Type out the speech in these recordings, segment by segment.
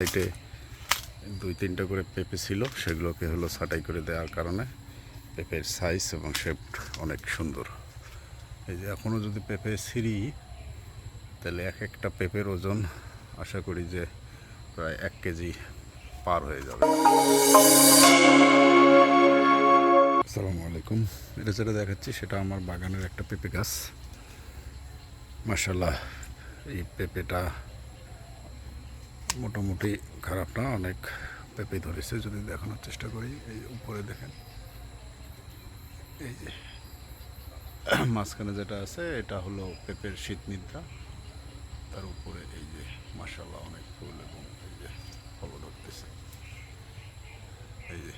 সাইডে দুই তিনটা করে পেঁপে ছিল, সেগুলোকে হলো ছাঁটাই করে দেওয়ার কারণে পেঁপের সাইজ এবং শেপ অনেক সুন্দর। এই যে এখনও যদি পেঁপে ছিঁড়ি, তাহলে এক একটা পেঁপের ওজন আশা করি যে প্রায় এক কেজি পার হয়ে যাবে। আসসালামু আলাইকুম। এটা যেটা দেখাচ্ছি, সেটা আমার বাগানের একটা পেঁপে গাছ। মাসাল্লাহ এই পেঁপেটা মোটামুটি খারাপ না, অনেক পেঁপে ধরেছে, যদি দেখানোর চেষ্টা করি, এই উপরে দেখেন। এই যে, মাঝখানে যেটা আছে, এটা হলো পেঁপের শীত নিদ্রা। তার উপরে এই যে মাসাল্লাহ অনেক ফুল এবং এই যে ফল ধরতেছে। এই যে,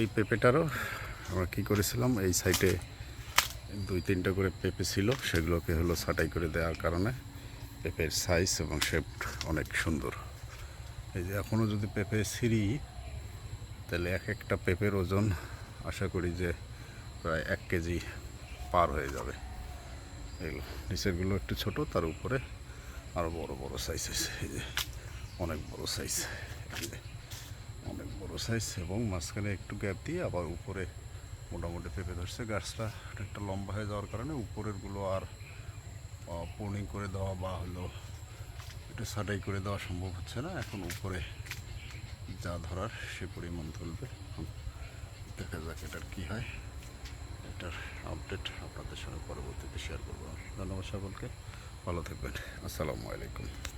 এই পেঁপেটারও আমরা কী করেছিলাম, এই সাইডে দুই তিনটা করে পেঁপে ছিল, সেগুলোকে হলো ছাঁটাই করে দেওয়ার কারণে পেঁপের সাইজ এবং শেপ অনেক সুন্দর। এই যে এখনও যদি পেঁপে সিঁড়ি তাহলে এক একটা পেঁপের ওজন আশা করি যে প্রায় এক কেজি পার হয়ে যাবে। এগুলো নিচেরগুলো একটু ছোট, তার উপরে আরও বড় বড় সাইজ আছে। এই যে অনেক বড় সাইজ অনেক বড় সাইজ এবং মাঝখানে একটু গ্যাপ দিয়ে আবার উপরে মোটামুটি পেঁপে ধরছে। গাছটা একটা লম্বা হয়ে যাওয়ার কারণে উপরেরগুলো আর পোর্নিং করে দেওয়া বা হলো এটা ছাটাই করে দেওয়া সম্ভব হচ্ছে না। এখন উপরে যা ধরার সে পরিমাণ ধরবে। দেখা যাক এটার কী হয়। এটার আপডেট আপনাদের সঙ্গে পরবর্তীতে শেয়ার করব। ধন্যবাদ সকলকে। ভালো থাকবেন। আসসালামু আলাইকুম।